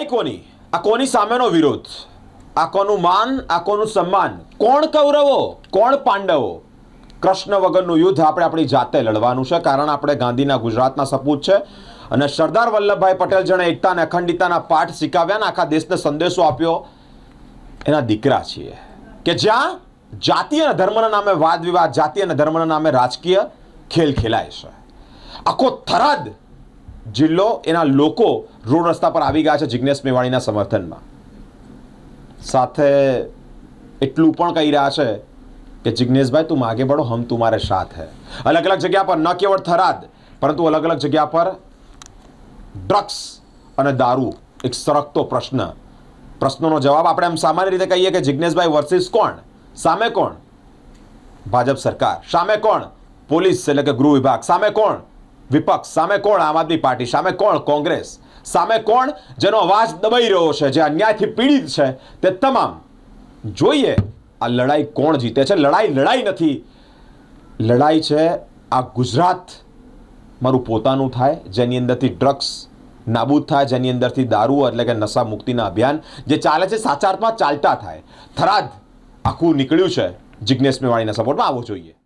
કોની? આ કોની સામેનો વિરોધ? આ કોનું માન? આ કોનું સન્માન? કોણ કૌરવો? કોણ પાંડવો? કૃષ્ણ વગરનું યુદ્ધ આપણે આપણી જાતે લડવાનું છે, કારણ આપણે ગાંધીના ગુજરાતના સપૂત છે. અને સરદાર વલ્લભભાઈ પટેલ જેણે એકતા અને અખંડિતાના પાઠ શીખાવ્યા ને આખા દેશને સંદેશો આપ્યો, એના દીકરા છીએ. કે જ્યાં જાતિ અને ધર્મના નામે વાદ વિવાદ, જાતિ અને ધર્મના નામે રાજકીય ખેલ ખેલાય છે. આખો થરાદ જિલ્લો એના લોકો રોડ રસ્તા પર આવી ગયા છે જિજ્ઞેશ મેવાણીના સમર્થનમાં. સાથે એટલું પણ કહી રહ્યા છે કે જિજ્ઞેશભાઈ તું માગે બળો હમ તુમારે સાથ હૈ. અલગ અલગ જગ્યા પર, ન કેવળ થરાદ, પરંતુ અલગ અલગ જગ્યા પર ડ્રગ્સ અને દારૂ, એક સરકતો પ્રશ્ન. પ્રશ્નોનો જવાબ આપણે એમ સામાન્ય રીતે કહીએ કે જિજ્ઞેશભાઈ વર્સિસ કોણ? સામે કોણ? ભાજપ સરકાર. સામે કોણ? પોલીસ, એટલે કે ગૃહ વિભાગ. સામે કોણ? વિપક્ષ સામે કોણ આમ આદમી પાર્ટી સામે કોણ કોંગ્રેસ? સામે કોણ જેનો અવાજ દબાઈ રહ્યો છે, જે અન્યાયથી પીડિત છે, તે તમામ. જોઈએ, આ લડાઈ કોણ જીતે છે? લડાઈ લડાઈ નથી. લડાઈ છે, આ ગુજરાત મારું પોતાનું થાય, જેની અંદરથી ડ્રગ્સ નાબૂદ થાય, જેની અંદરથી દારૂ એટલે કે નશા મુક્તિના અભિયાન જે ચાલે છે, સાચા અર્થમાં ચાલતા થાય. થરાદ આખું નીકળ્યું છે. જિજ્ઞેશ મેવાણીના સપોર્ટમાં આવવું જોઈએ.